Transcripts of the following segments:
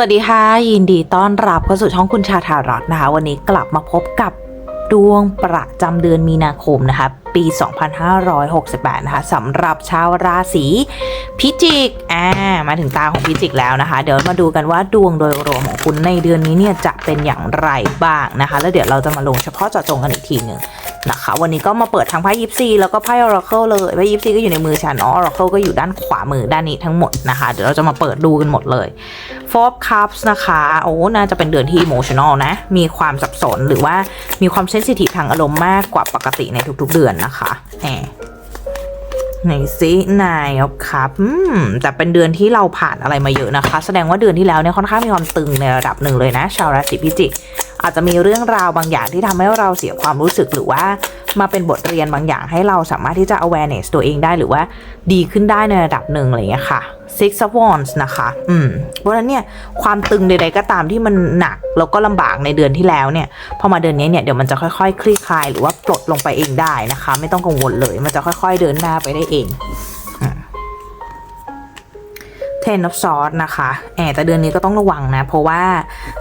วัสดีค่ะ ยินดีต้อนรับเข้าสู่ช่องคุณชาทารัตน์นะคะ วันนี้กลับมาพบกับดวงประจำเดือนมีนาคมนะคะ ปี 2568 นะคะสำหรับชาวราศีพิจิกอ่ามาถึงตาของพิจิกแล้วนะคะ เดี๋ยวมาดูกันว่าดวงโดยรวมของคุณในเดือนนี้เนี่ยจะเป็นอย่างไรบ้างนะคะ แล้วเดี๋ยวเราจะมาลงเฉพาะเจาะจงกันอีกทีหนึ่ง นะคะ วันนี้ก็มาเปิดทั้งไพ่ยิปซีแล้วก็ไพ่ออราเคิลเลยไพ่ยิปซีก็อยู่ในมือฉันเนาะออราเคิลก็อยู่ด้านขวามือด้านนี้ทั้งหมดนะคะ เดี๋ยวเราจะมาเปิดดูกันหมดเลย Four of Cups นะคะ โอ้น่าจะเป็นเดือนที่ emotional นะ มีความสับสนหรือว่ามีความเซนซิทีฟทางอารมณ์มากกว่าปกติในทุกๆเดือนนะคะแหมไหนซินายครับอืมแต่เป็นเดือนที่เราผ่านอะไรมาเยอะนะคะ แสดงว่าเดือนที่แล้วเนี่ยค่อนข้างมีความตึงในระดับหนึ่งเลยนะ ชาวราศีพิจิก อาจจะมีเรื่องราวบางอย่างที่ทำให้เราเสียความรู้สึกหรือว่ามาเป็นบทเรียนบางอย่างให้เราสามารถที่จะ awareness ตัวเองได้หรือว่าดีขึ้นได้ในระดับหนึ่งอะไรอย่างเงี้ยค่ะ Six of Wands นะคะ อืม เพราะฉะนั้นเนี่ยความตึงใดๆก็ตามที่มันหนักแล้วก็ลำบากในเดือนที่แล้วเนี่ย พอมาเดือนนี้เนี่ยเดี๋ยวมันจะค่อยๆคลี่คลายหรือว่าปลดลงไปเองได้นะคะ ไม่ต้องกังวลเลย มันจะค่อย ๆเดินหน้าไปได้เอง Ten of Swords นะคะแอบแต่เดือนนี้ก็ต้องระวังนะ เพราะว่า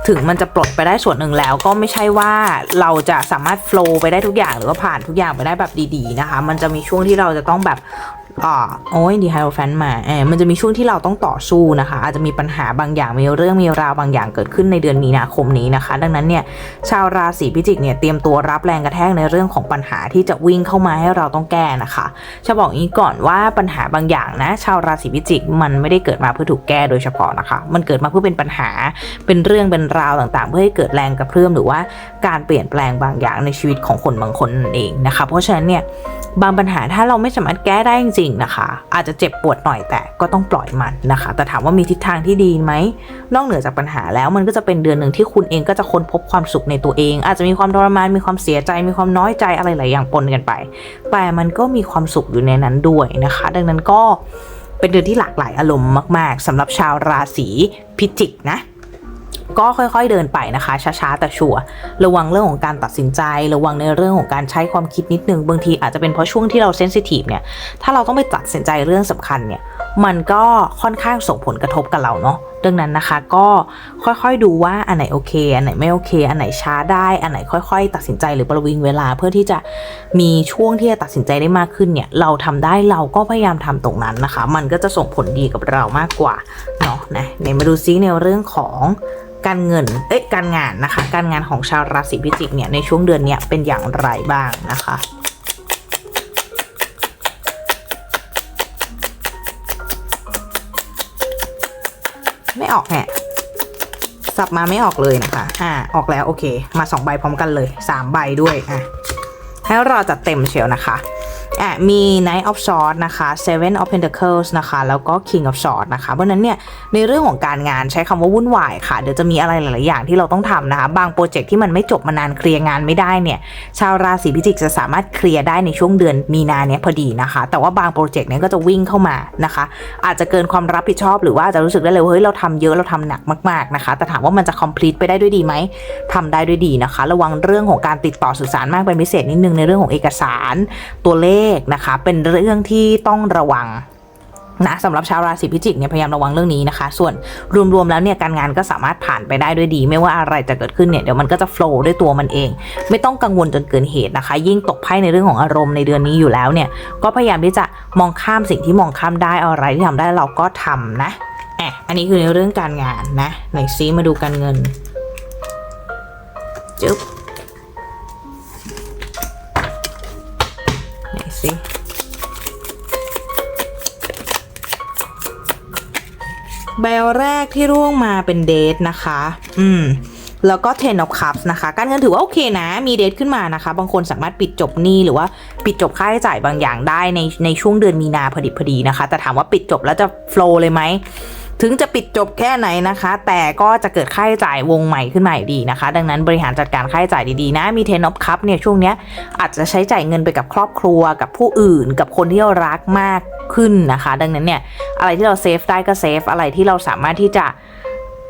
ถึงมันจะปลดไปได้ส่วนหนึ่งแล้ว ก็ไม่ใช่ว่าเราจะสามารถโฟล์ไปได้ทุกอย่างหรือว่าผ่านทุกอย่างไปได้แบบดีๆนะคะ มันจะมีช่วงที่เราจะต้องแบบ อ่าโอ้ยดีไฮโอแฟนมาเออมันจะมีช่วงที่เราต้องต่อสู้นะคะ อาจจะมีปัญหาบางอย่างมีเรื่องมีราวบางอย่างเกิดขึ้นในเดือนมีนาคมนี้นะคะ ดังนั้นเนี่ยชาวราศีพิจิกเนี่ยเตรียมตัวรับแรงกระแทกในเรื่องของปัญหาที่จะวิ่งเข้ามาให้เราต้องแก้นะคะจะบอกนี้ก่อนว่าปัญหาบางอย่างนะ ชาวราศีพิจิกมันไม่ได้เกิดมาเพื่อถูกแก้โดยเฉพาะนะคะ มันเกิดมาเพื่อเป็นปัญหาเป็นเรื่องเป็นราวต่างๆ เพื่อให้เกิดแรงกระเพื่อมหรือว่าการเปลี่ยนแปลงบางอย่างในชีวิตของคนบางคนนั่นเองนะคะ เพราะฉะนั้นเนี่ยบางปัญหาถ้าเราไม่สามารถแก้ได้จริงๆนะคะ อาจจะเจ็บปวดหน่อยแต่ก็ต้องปล่อยมันนะคะ แต่ถามว่ามีทิศทางที่ดีไหม นอกเหนือจากปัญหาแล้วมันก็จะเป็นเดือนหนึ่งที่คุณเองก็จะค้นพบความสุขในตัวเอง อาจจะมีความทรมานมีความเสียใจ มีความน้อยใจอะไรหลายอย่างปนกันไป แต่มันก็มีความสุขอยู่ในนั้นด้วยนะคะ ดังนั้นก็เป็นเดือนที่หลากหลายอารมณ์มาก ๆสำหรับชาวราศีพิจิกนะ ก็ค่อยๆเดินไปนะคะ ช้าๆ แต่ชัวร์ระวังเรื่องของการตัดสินใจ ระวังในเรื่องของการใช้ความคิดนิดนึง บางทีอาจจะเป็นเพราะช่วงที่เราเซนซิทีฟเนี่ย ถ้าเราต้องไปตัดสินใจเรื่องสำคัญเนี่ย มันก็ค่อนข้างส่งผลกระทบกับเราเนาะดังนั้นนะคะก็ค่อยๆดูว่าอันไหนโอเค อันไหนไม่โอเค อันไหนช้าได้อันไหนค่อย ๆ ตัดสินใจหรือประวิงเวลาเพื่อที่จะมีช่วงที่จะตัดสินใจได้มากขึ้นเนี่ย เราทำได้เราก็พยายามทำตรงนั้นนะคะ มันก็จะส่งผลดีกับเรามากกว่าเนาะนะในมาดูซิในเรื่องของการเงิน เอ๊ะการงานนะคะ การงานของชาวราศีพิจิกเนี่ยในช่วงเดือนเนี้ยเป็นอย่างไรบ้างนะคะ ไม่ออกแฮะสับมาไม่ออกเลยนะคะ อ่า ออกแล้วโอเค มาสองใบพร้อมกันเลยสามใบด้วย อะ ให้เราจัดเต็มเชียวนะคะ อะมี Knight of Swords นะคะ Seven of Pentacles นะคะ แล้วก็ King of Swords นะคะ เพราะนั้นเนี่ย ในเรื่องของการงานใช้คำว่าวุ่นวายค่ะ เดี๋ยวจะมีอะไรหลาย ๆ อย่างที่เราต้องทำนะคะ บางโปรเจกต์ที่มันไม่จบมานานเคลียร์งานไม่ได้เนี่ย ชาวราศีพิจิกจะสามารถเคลียร์ได้ในช่วงเดือนมีนาเนี้ยพอดีนะคะ แต่ว่าบางโปรเจกต์เนี้ยก็จะวิ่งเข้ามานะคะ อาจจะเกินความรับผิดชอบหรือว่าจะรู้สึกได้เลยเฮ้ยเราทำเยอะเราทำหนักมาก ๆ นะคะ แต่ถามว่ามันจะ complete ไปได้ด้วยดีไหมทำได้ด้วยดีนะคะ ระวังเรื่องของการติดต่อสื่อสารมากเป็นพิเศษนิดนึงในเรื่องของเอกสารตัวเลขนะคะ เป็นเรื่องที่ต้องระวังนะสำหรับชาวราศีพิจิกเนี่ยพยายามระวังเรื่องนี้นะคะ ส่วนรวมๆแล้วเนี่ยการงานก็สามารถผ่านไปได้ด้วยดี ไม่ว่าอะไรจะเกิดขึ้นเนี่ยเดี๋ยวมันก็จะโฟล์ด้วยตัวมันเอง ไม่ต้องกังวลจนเกินเหตุนะคะ ยิ่งตกไพ่ในเรื่องของอารมณ์ในเดือนนี้อยู่แล้วเนี่ยก็พยายามที่จะมองข้ามสิ่งที่มองข้ามได้อะไรที่ทำได้เราก็ทำนะแอะอันนี้คือในเรื่องการงานนะไหนซีมาดูการเงินจึ๊บ ไหนซิใบแรกที่ร่วงมาเป็นเดทนะคะ อืม แล้วก็ Ten of Cups นะคะ การเงินถือว่าโอเคนะ มีเดทขึ้นมานะคะ บางคนสามารถปิดจบหนี้หรือว่าปิดจบค่าใช้จ่ายบางอย่างได้ในในช่วงเดือนมีนาพอดีพอดีนะคะ แต่ถามว่าปิดจบแล้วจะโฟล์เลยไหม ถึงจะปิดจบแค่ไหนนะคะ แต่ก็จะเกิดค่าใช้จ่ายวงใหม่ขึ้นมาอยู่ดีนะคะ ดังนั้นบริหารจัดการค่าใช้จ่ายดีๆนะ มีเทนอฟคัพเนี่ยช่วงเนี้ยอาจจะใช้จ่ายเงินไปกับครอบครัวกับผู้อื่น กับคนที่เรารักมากขึ้นนะคะ ดังนั้นเนี่ยอะไรที่เราเซฟได้ก็เซฟอะไรที่เราสามารถที่จะ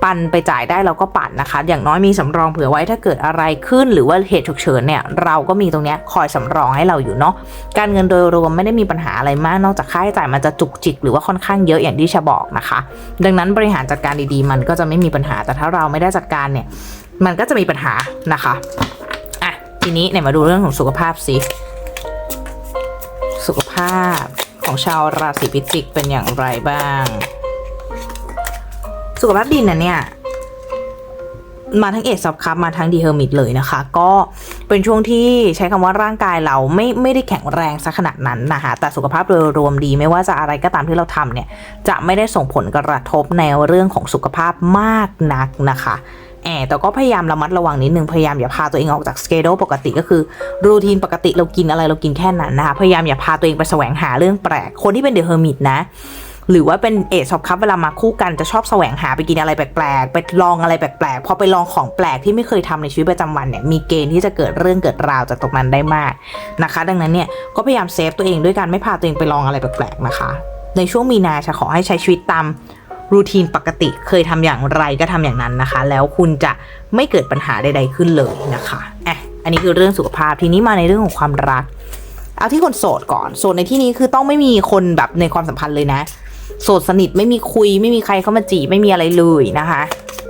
ปันไปจ่ายได้เราก็ปันนะคะ อย่างน้อยมีสำรองเผื่อไว้ถ้าเกิดอะไรขึ้นหรือว่าเหตุฉุกเฉินเนี่ยเราก็มีตรงนี้คอยสำรองให้เราอยู่เนาะการเงินโดยรวมไม่ได้มีปัญหาอะไรมาก นอกจากค่าใช้จ่ายมันจะจุกจิกหรือว่าค่อนข้างเยอะอย่างที่ชะบอกนะคะ ดังนั้นบริหารจัดการดีๆ มันก็จะไม่มีปัญหาแต่ถ้าเราไม่ได้จัดการเนี่ยมันก็จะมีปัญหานะคะอะทีนี้เนี่ยมาดูเรื่องของสุขภาพสิสุขภาพของชาวราศีพิจิกเป็นอย่างไรบ้าง สุขภาพดีนะเนี่ยมาทั้งเอซอบคัพมาทั้งดีเฮอร์มิตเลยนะคะ ก็เป็นช่วงที่ใช้คำว่าร่างกายเราไม่ไม่ได้แข็งแรงสักขนาดนั้นนะคะแต่สุขภาพโดยรวมดีไม่ว่าจะอะไรก็ตามที่เราทำเนี่ย จะไม่ได้ส่งผลกระทบในเรื่องของสุขภาพมากนักนะคะแอบแต่ก็พยายามระมัดระวังนิดนึงพยายามอย่าพาตัวเองออกจากสเกดปกติก็คือรูทีนปกติเรากินอะไรเรากินแค่นั้นนะคะพยายามอย่าพาตัวเองไปแสวงหาเรื่องแปลกคนที่เป็นเดอะเฮอร์มิตนะ หรือว่าเป็นเอชอบคัพเวลามาคู่กันจะชอบแสวงหาไปกินอะไรแปลกๆ ไปลองอะไรแปลกๆ พอไปลองของแปลกที่ไม่เคยทำในชีวิตประจำวันเนี่ยมีเกณฑ์ที่จะเกิดเรื่องเกิดราวจากตรงนั้นได้มากนะคะ ดังนั้นเนี่ยก็พยายามเซฟตัวเองด้วยการไม่พาตัวเองไปลองอะไรแปลกๆนะคะ ในช่วงมีนาจะขอให้ใช้ชีวิตตามรูทีนปกติเคยทำอย่างไรก็ทำอย่างนั้นนะคะ แล้วคุณจะไม่เกิดปัญหาใด ๆขึ้นเลยนะคะอะอันนี้คือเรื่องสุขภาพทีนี้มาในเรื่องของความรัก เอาที่คนโสดก่อน โสดในที่นี้คือต้องไม่มีคนแบบในความสัมพันธ์เลยนะ โสดสนิทไม่มีคุย ไม่มีใครเข้ามาจีบไม่มีอะไรเลยนะคะ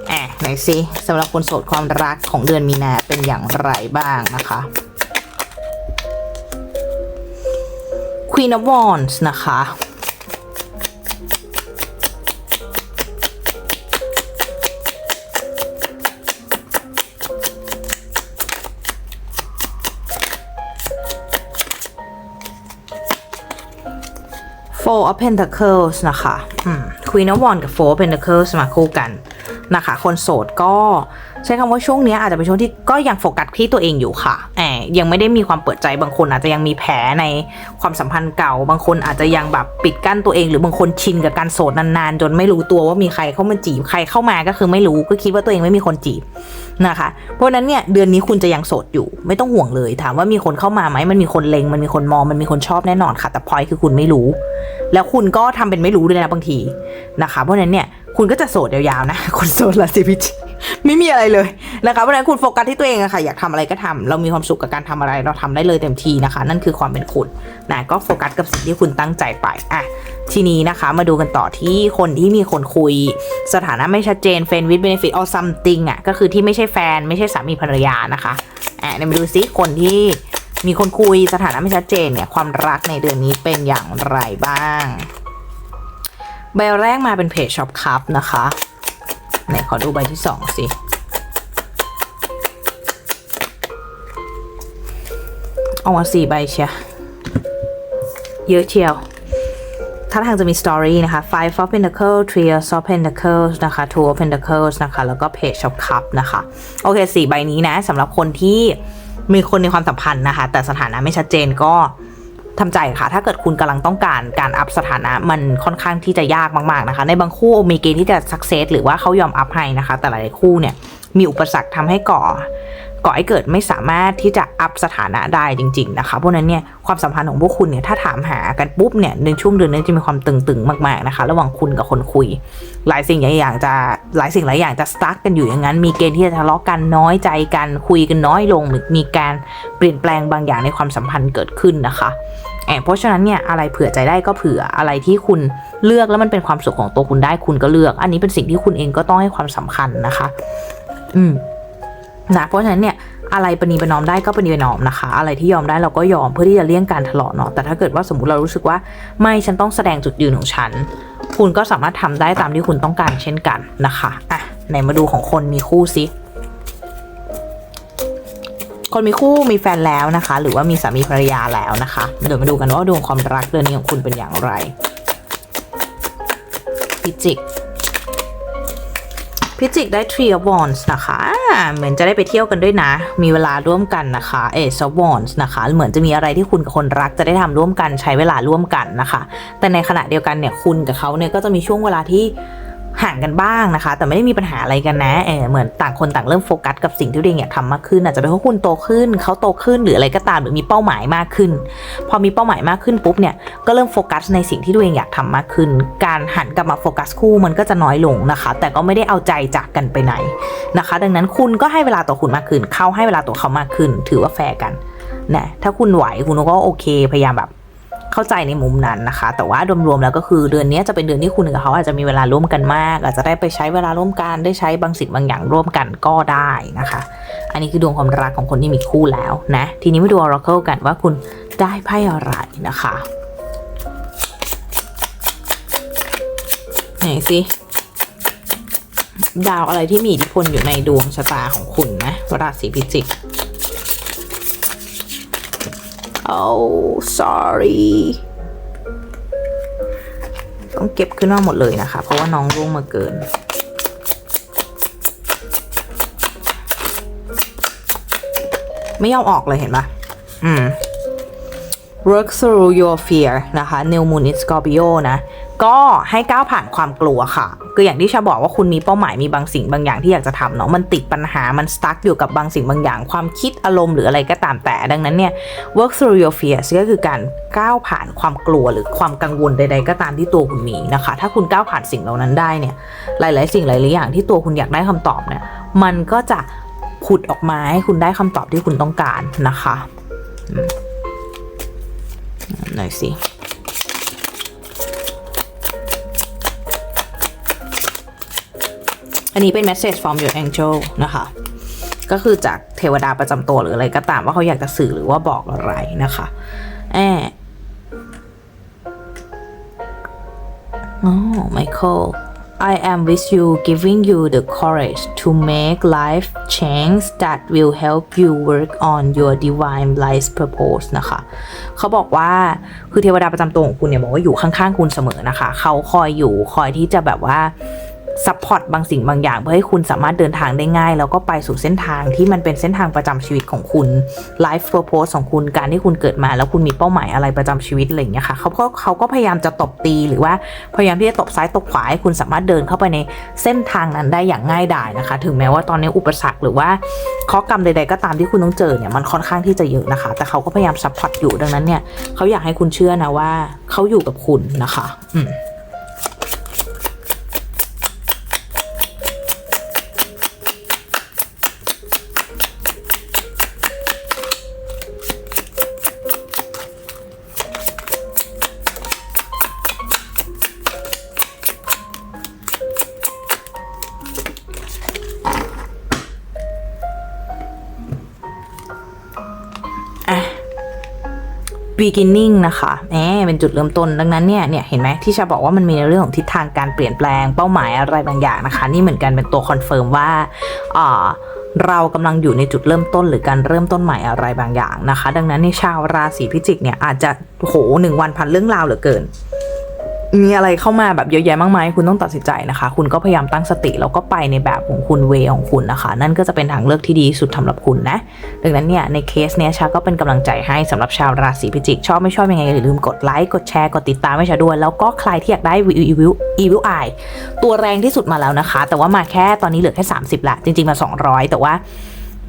แหมไหนสิสำหรับคนโสดความรักของเดือนมีนาเป็นอย่างไรบ้างนะคะ Queen of Wands นะคะ Four of Pentacles นะคะ Queen of Wands กับ Four of Pentacles มาคู่กันนะคะ คนโสดก็ ช้คำว่าช่วงนี้อาจจะเป็นช่วงที่ก็ยังโฟกัสที่ตัวเองอยู่ค่ะแอบยังไม่ได้มีความเปิดใจบางคนอาจจะยังมีแผลในความสัมพันธ์เก่า บางคนอาจจะยังแบบปิดกั้นตัวเอง หรือบางคนชินกับการโสดนานๆ จนไม่รู้ตัวว่ามีใครเข้ามาจีบใครเข้ามาก็คือไม่รู้ก็คิดว่าตัวเองไม่มีคนจีบนะคะ เพราะนั้นเนี่ยเดือนนี้คุณจะยังโสดอยู่ ไม่ต้องห่วงเลย ถามว่ามีคนเข้ามาไหมมันมีคนเลงมันมีคนมองมันมีคนชอบแน่นอนค่ะ แต่พอยคือคุณไม่รู้ แล้วคุณก็ทำเป็นไม่รู้ด้วยนะบางทีนะคะ เพราะนั้นเนี่ย คุณก็จะโสดยาวๆนะ คนโสดราศีพิจิกไม่มีอะไรเลยนะคะเพราะฉะนั้นคุณโฟกัสที่ตัวเองอะค่ะ อยากทำอะไรก็ทำเรามีความสุขกับการทำอะไร เราทำได้เลยเต็มที่นะคะ นั่นคือความเป็นคุณนะก็โฟกัสกับสิ่งที่คุณตั้งใจไปอะทีนี้นะคะ มาดูกันต่อที่คนที่มีคนคุย สถานะไม่ชัดเจน friend with benefit or something อะก็คือที่ไม่ใช่แฟน ไม่ใช่สามีภรรยานะคะอะเดี๋ยวมาดูซิคนที่มีคนคุยสถานะไม่ชัดเจนเนี่ยความรักในเดือนนี้เป็นอย่างไรบ้าง ใบแรกมาเป็นเพจช็อปคัพนะคะไหนขอดูใบที่สองสิเอามาสี่ใบเชียเยอะเชียวถ้าทางจะมีสตอรี่นะคะ five of pentacles three of pentacles นะคะ two of pentacles นะคะ แล้วก็ page of cup นะคะ โอเคสี่ใบนี้นะสำหรับคนที่มีคนในความสัมพันธ์นะคะ แต่สถานะไม่ชัดเจนก็ ทำใจค่ะ ถ้าเกิดคุณกำลังต้องการการอัพสถานะมันค่อนข้างที่จะยากมากๆนะคะ ในบางคู่มีเกณฑ์ที่จะสักเซสหรือว่าเขายอมอัพให้นะคะ แต่หลายคู่เนี่ยมีอุปสรรคทำให้ก่อก่อให้เกิดไม่สามารถที่จะอัพสถานะได้จริง ๆ นะคะ เพราะนั้นเนี่ยความสัมพันธ์ของพวกคุณเนี่ยถ้าถามหากันปุ๊บเนี่ยในช่วงเดือนนี้จะมีความตึงๆมากๆนะคะ ระหว่างคุณกับคนคุย หลายสิ่งหลายอย่างจะหลายสิ่งหลายอย่างจะสตาร์กกันอยู่อย่างนั้น มีเกณฑ์ที่จะทะเลาะกันน้อยใจกันคุยกันน้อยลงหรือมีการเปลี่ยนแปลงบางอย่างในความสัมพันธ์เกิดขึ้นนะคะ เพราะฉะนั้นเนี่ยอะไรเผื่อใจได้ก็เผื่ออะไรที่คุณเลือกแล้วมันเป็นความสุขของตัวคุณได้คุณก็เลือก อันนี้เป็นสิ่งที่คุณเองก็ต้องให้ความสำคัญนะคะ อืมนะเพราะฉะนั้นเนี่ยอะไรปณีประนอมได้ก็ปณีประนอมนะคะ อะไรที่ยอมได้เราก็ยอมเพื่อที่จะเลี่ยงการทะเลาะเนาะแต่ถ้าเกิดว่าสมมติเรารู้สึกว่า ไม่ฉันต้องแสดงจุดยืนของฉัน คุณก็สามารถทำได้ตามที่คุณต้องการเช่นกันนะคะอะไหนมาดูของคนมีคู่ซิ คนมีคู่มีแฟนแล้วนะคะ หรือว่ามีสามีภรรยาแล้วนะคะเดี๋ยวมาดูกันว่าดวงความรักเดือนนี้ของคุณเป็นอย่างไรพิจิกพิจิกได้ Tree of Wands นะคะ เหมือนจะได้ไปเที่ยวกันด้วยนะ มีเวลาร่วมกันนะคะ Ace of Wands นะคะ เหมือนจะมีอะไรที่คุณกับคนรักจะได้ทำร่วมกันใช้เวลาร่วมกันนะคะ แต่ในขณะเดียวกันเนี่ยคุณกับเขาเนี่ยก็จะมีช่วงเวลาที่ ห่างกันบ้างนะคะ แต่ไม่ได้มีปัญหาอะไรกันนะเออเหมือนต่างคนต่างเริ่มโฟกัสกับสิ่งที่ตัวเองอยากทำมากขึ้นอาจจะเป็นเพราะคุณโตขึ้นเขาโตขึ้นหรืออะไรก็ตามหรือมีเป้าหมายมากขึ้น พอมีเป้าหมายมากขึ้นปุ๊บเนี่ยก็เริ่มโฟกัสในสิ่งที่ตัวเองอยากทำมากขึ้น การหันกลับมาโฟกัสคู่มันก็จะน้อยลงนะคะ แต่ก็ไม่ได้เอาใจจากกันไปไหนนะคะ ดังนั้นคุณก็ให้เวลาต่อคุณมากขึ้นเขาให้เวลาต่อเขามากขึ้น ถือว่าแฟร์กันนะถ้าคุณไหวคุณก็โอเคพยายามแบบ เข้าใจในมุมนั้นนะคะ แต่ว่ารวมๆแล้วก็คือเดือนนี้จะเป็นเดือนที่คุณกับเขาอาจจะมีเวลาร่วมกันมาก อาจจะได้ไปใช้เวลาร่วมกันได้ใช้บางสิ่งบางอย่างร่วมกันก็ได้นะคะ อันนี้คือดวงความรักของคนที่มีคู่แล้วนะ ทีนี้มาดู Oracle กันว่าคุณได้ไพ่อะไรนะคะไหนสิดาวอะไรที่มีอิทธิพลอยู่ในดวงชะตาของคุณนะราศีพิจิก oh sorry ต้องเก็บขึ้นมาหมดเลยนะคะ เพราะว่าน้องร่วงมาเกิน ไม่ยอมออกเลยเห็นปะอืม work through your fear นะคะ new moon in Scorpio นะ ก็ให้ก้าวผ่านความกลัวค่ะ คืออย่างที่ชาบอกว่าคุณมีเป้าหมายมีบางสิ่งบางอย่างที่อยากจะทำเนาะมันติดปัญหามันสตั๊กอยู่กับบางสิ่งบางอย่าง ความคิดอารมณ์หรืออะไรก็ตามแต่ ดังนั้นเนี่ย work through your fears ก็คือการก้าวผ่านความกลัวหรือความกังวลใด ๆ ก็ตามที่ตัวคุณมีนะคะ ถ้าคุณก้าวผ่านสิ่งเหล่านั้นได้เนี่ย หลาย ๆ สิ่งหลายๆอย่างที่ตัวคุณอยากได้คำตอบเนี่ย มันก็จะผุดออกมาให้คุณได้คำตอบที่คุณต้องการนะคะหน่อยสิ อันนี้เป็น message from your angel นะคะ ก็คือจากเทวดาประจำตัวหรืออะไรก็ตามว่าเขาอยากจะสื่อหรือว่าบอกอะไรนะคะแอบอ๋อ Michael I am with you giving you the courage to make life change that will help you work on your divine life purpose นะคะ เขาบอกว่าคือเทวดาประจำตัวของคุณเนี่ยบอกว่าอยู่ข้างๆคุณเสมอนะคะ เขาคอยอยู่คอยที่จะแบบว่า ซัพพอร์ตบางสิ่งบางอย่าง เพื่อให้คุณสามารถเดินทางได้ง่าย แล้วก็ไปสู่เส้นทางที่มันเป็นเส้นทางประจำชีวิตของคุณ life purpose ของคุณการที่คุณเกิดมา แล้วคุณมีเป้าหมายอะไรประจำชีวิตอะไรอย่างเงี้ยค่ะเขาก็เขาก็พยายามจะตบตีหรือว่าพยายามที่จะตบซ้ายตบขวาให้คุณสามารถเดินเข้าไปในเส้นทางนั้นได้อย่างง่ายดายนะคะ ถึงแม้ว่าตอนนี้อุปสรรคหรือว่าข้อกรรมใด ๆ ก็ตามที่คุณต้องเจอเนี่ยมันค่อนข้างที่จะเยอะนะคะ แต่เขาก็พยายามซัพพอร์ตอยู่ดังนั้นเนี่ยเขาอยากให้คุณเชื่อนะว่าเขาอยู่กับคุณนะคะ อืม beginning นะคะแหมเป็นจุดเริ่มต้นดังนั้นเนี่ยเนี่ยเห็นไหมที่ชาบอกว่ามันมีในเรื่องของทิศทางการเปลี่ยนแปลงเป้าหมายอะไรบางอย่างนะคะ นี่เหมือนกันเป็นตัวคอนเฟิร์มว่าอ่าเรากำลังอยู่ในจุดเริ่มต้นหรือการเริ่มต้นใหม่อะไรบางอย่างนะคะ ดังนั้นในชาวราศีพิจิกเนี่ยอาจจะโหหนึ่งวันพันเรื่องราวเหลือเกิน มีอะไรเข้ามาแบบเยอะแยะมากมายคุณต้องตัดสินใจนะคะ คุณก็พยายามตั้งสติแล้วก็ไปในแบบของคุณเวของคุณนะคะ นั่นก็จะเป็นทางเลือกที่ดีสุดสำหรับคุณนะ ดังนั้นเนี่ยในเคสเนี้ยชาก็เป็นกำลังใจให้สำหรับชาวราศีพิจิก ชอบไม่ชอบยังไงอย่าลืมกดไลค์กดแชร์กดติดตามให้ชาด้วย แล้วก็ใครที่อยากได้วิวอีวิวอีวิวไอตัวแรงที่สุดมาแล้วนะคะ แต่ว่ามาแค่ตอนนี้เหลือแค่ 30ละจริงๆมา 200 แต่ว่า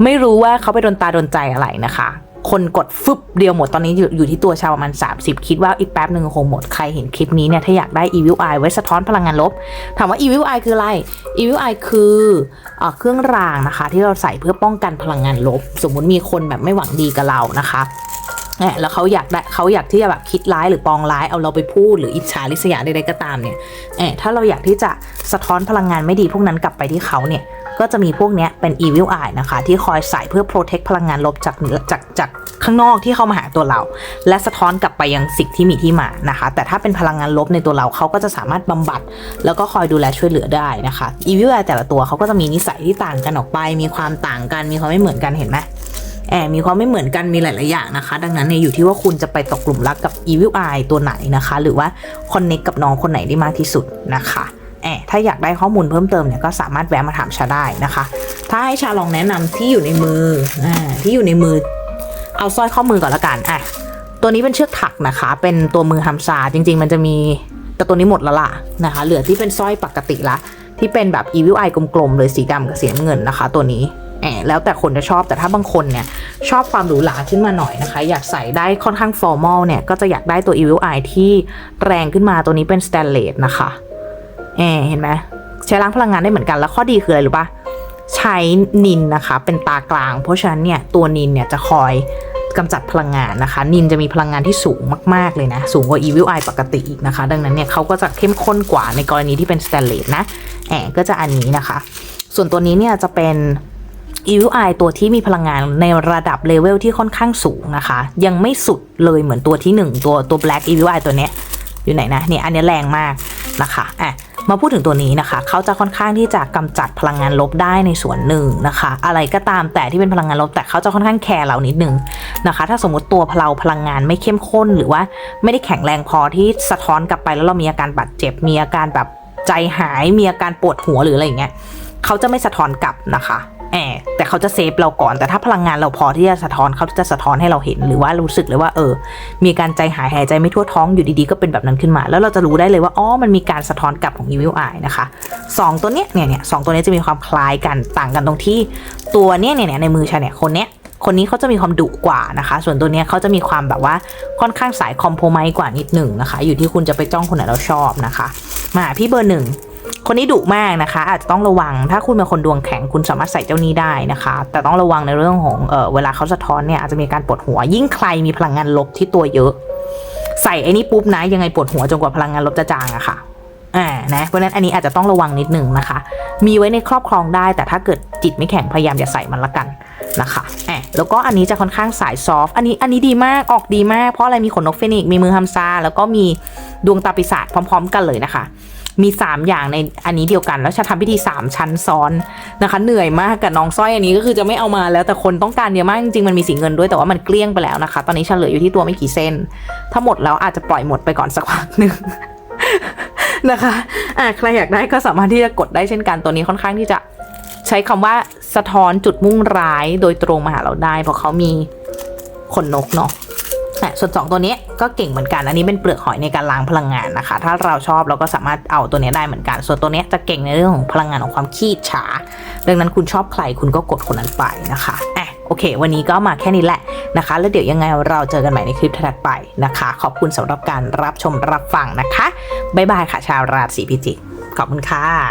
ไม่รู้ว่าเขาไปโดนตาโดนใจอะไรนะคะ คนกดฟึบเดียวหมดตอนนี้อยู่ที่ตัวชาวประมาณ 30 คิดว่าอีกแป๊บหนึ่งคงหมดใครเห็นคลิปนี้เนี่ย ถ้าอยากได้ Evil Eye ไว้สะท้อนพลังงานลบ ถามว่า Evil Eye คืออะไร Evil Eye คือเอเครื่องรางนะคะ ที่เราใส่เพื่อป้องกันพลังงานลบ สมมุติมีคนแบบไม่หวังดีกับเรานะคะเนี่ยแล้วเขาอยากได้เขาอยากที่จะแบบคิดร้ายหรือปองร้ายเอาเราไปพูดหรืออิจฉาริษยาใดๆก็ตามเนี่ยเออถ้าเราอยากที่จะสะท้อนพลังงานไม่ดีพวกนั้นกลับไปที่เขาเนี่ย ก็จะมีพวกเนี้ยเป็น evil eye นะคะ ที่คอยใส่เพื่อ protect พลังงานลบจากจากจากข้างนอกที่เข้ามาหาตัวเรา และสะท้อนกลับไปยังสิ่งที่มีที่มานะคะ แต่ถ้าเป็นพลังงานลบในตัวเราเขาก็จะสามารถบำบัด แล้วก็คอยดูแลช่วยเหลือได้นะคะ evil eye แต่ละตัวเขาก็จะมีนิสัยที่ต่างกันออกไป มีความต่างกันมีความไม่เหมือนกันเห็นไหมแอบมีความไม่เหมือนกันมีหลาย ๆ อย่างนะคะ ดังนั้นเนี่ยอยู่ที่ว่าคุณจะไปตกกลุ่มรักกับ evil eye ตัวไหนนะคะ หรือว่า connect กับน้องคนไหนได้มากที่สุดนะคะ แอบถ้าอยากได้ข้อมูลเพิ่มเติมเนี่ยก็สามารถแวะมาถามชาได้นะคะ ถ้าให้ชาลองแนะนำที่อยู่ในมืออ่าที่อยู่ในมือ เอาสร้อยข้อมือก่อนละกันอะตัวนี้เป็นเชือกถักนะคะ เป็นตัวมือฮัมซาจริง ๆ มันจะมีแต่ตัวนี้หมดแล้วล่ะนะคะ เหลือที่เป็นสร้อยปกติละ ที่เป็นแบบ Evil Eye กลมๆเลยสีดำกับสีน้ำเงินนะคะ ตัวนี้แอบแล้วแต่คนจะชอบแต่ถ้าบางคนเนี่ยชอบความหรูหราขึ้นมาหน่อยนะคะ อยากใส่ได้ค่อนข้าง formal เนี่ยก็จะอยากได้ตัว Evil Eye ที่แรงขึ้นมาตัวนี้เป็น stainless นะคะ เห็นไหมใช้ล้างพลังงานได้เหมือนกัน แล้วข้อดีคืออะไรรู้ปะใช้นินนะคะ เป็นตากลาง เพราะฉะนั้นเนี่ยตัวนินเนี่ยจะคอยกำจัดพลังงานนะคะ นินจะมีพลังงานที่สูงมาก ๆ เลยนะ สูงกว่า Evil Eye ปกติอีกนะคะ ดังนั้นเนี่ยเขาก็จะเข้มข้นกว่าในกรณีที่เป็น stainless นะแอบก็จะอันนี้นะคะ ส่วนตัวนี้เนี่ยจะเป็น Evil Eye ตัวที่มีพลังงานในระดับเลเวลที่ค่อนข้างสูงนะคะ ยังไม่สุดเลยเหมือนตัวที่ 1 ตัวตัว Black Evil Eye ตัวเนี้ยอยู่ไหนนะเนี่ยอันนี้แรงมากนะคะอะ มาพูดถึงตัวนี้นะคะ เขาจะค่อนข้างที่จะกำจัดพลังงานลบได้ในส่วนหนึ่งนะคะ อะไรก็ตามแต่ที่เป็นพลังงานลบแต่เขาจะค่อนข้างแคร์เรานิดนึงนะคะ ถ้าสมมติตัวเราพลังงานไม่เข้มข้น หรือว่าไม่ได้แข็งแรงพอที่สะท้อนกลับไปแล้วเรามีอาการบาดเจ็บ มีอาการแบบใจหาย มีอาการปวดหัวหรืออะไรอย่างเงี้ยเขาจะไม่สะท้อนกลับนะคะ แอบแต่เขาจะเซฟเราก่อน แต่ถ้าพลังงานเราพอที่จะสะท้อนเขาจะสะท้อนให้เราเห็น หรือว่ารู้สึกเลยว่าเออ มีการใจหายหายใจไม่ทั่วท้องอยู่ดีๆก็เป็นแบบนั้นขึ้นมา แล้วเราจะรู้ได้เลยว่าอ๋อมันมีการสะท้อนกลับของ Evil Eye นะคะสองตัวเนี้ยเนี่ยเนี่ยสองตัวนี้จะมีความคล้ายกันต่างกันตรงที่ตัวเนี้ยเนี่ยในมือฉันเนี่ยคนเนี้ยคนนี้เขาจะมีความดุกว่านะคะ ส่วนตัวเนี้ยเขาจะมีความแบบว่าค่อนข้างสายคอมโพไมกว่านิดหนึ่งนะคะ อยู่ที่คุณจะไปจ้องคนไหนเราชอบนะคะ มาพี่เบอร์หนึ่ง คนนี้ดุมากนะคะ อาจจะต้องระวังถ้าคุณเป็นคนดวงแข็งคุณสามารถใส่เจ้านี้ได้นะคะ แต่ต้องระวังในเรื่องของเออเวลาเขาสะท้อนเนี่ยอาจจะมีการปวดหัว ยิ่งใครมีพลังงานลบที่ตัวเยอะ ใส่ไอ้นี่ปุ๊บนะยังไงปวดหัวจนกว่าพลังงานลบจะจางอะค่ะอ่านะเพราะฉะนั้นอันนี้อาจจะต้องระวังนิดหนึ่งนะคะ มีไว้ในครอบครองได้ แต่ถ้าเกิดจิตไม่แข็งพยายามอย่าใส่มันละกันนะคะแอบแล้วก็อันนี้จะค่อนข้างสายซอฟต์อันนี้อันนี้ดีมากออกดีมากเพราะอะไรมีขนนกเฟนิกซ์มีมือฮัมซาแล้วก็มีดวงตาปีศาจพร้อม ๆ กันเลยนะคะ มี 3 อย่างในอันนี้เดียวกัน แล้วจะทำพิธี 3 ชั้นซ้อนนะคะ เหนื่อยมากกับน้องสร้อยอันนี้ก็คือจะไม่เอามาแล้วแต่คนต้องการเยอะมากจริงๆมันมีสีเงินด้วยแต่ว่ามันเกลี้ยงไปแล้วนะคะ ตอนนี้เฉลยออยู่ที่ตัวไม่กี่เส้น ถ้าหมดแล้วอาจจะปล่อยหมดไปก่อนสักพักหนึ่งนะคะอะใครอยากได้ก็สามารถที่จะกดได้เช่นกันตัวนี้ค่อนข้างที่จะใช้คำว่าสะท้อนจุดมุ่งร้ายโดยตรงมาหาเราได้ เพราะเขามีขนนกเนาะ ส่วนสองตัวนี้ก็เก่งเหมือนกัน อันนี้เป็นเปลือกหอยในการล้างพลังงานนะคะ ถ้าเราชอบเราก็สามารถเอาตัวนี้ได้เหมือนกัน ส่วนตัวนี้จะเก่งในเรื่องของพลังงานของความขี้ฉา ดังนั้นคุณชอบใครคุณก็กดคนนั้นไปนะคะอะโอเค วันนี้ก็มาแค่นี้แหละนะคะ แล้วเดี๋ยวยังไงเราเจอกันใหม่ในคลิปถัดไปนะคะ ขอบคุณสำหรับการรับชมรับฟังนะคะบ๊ายบายค่ะชาวราศีพิจิกขอบคุณค่ะ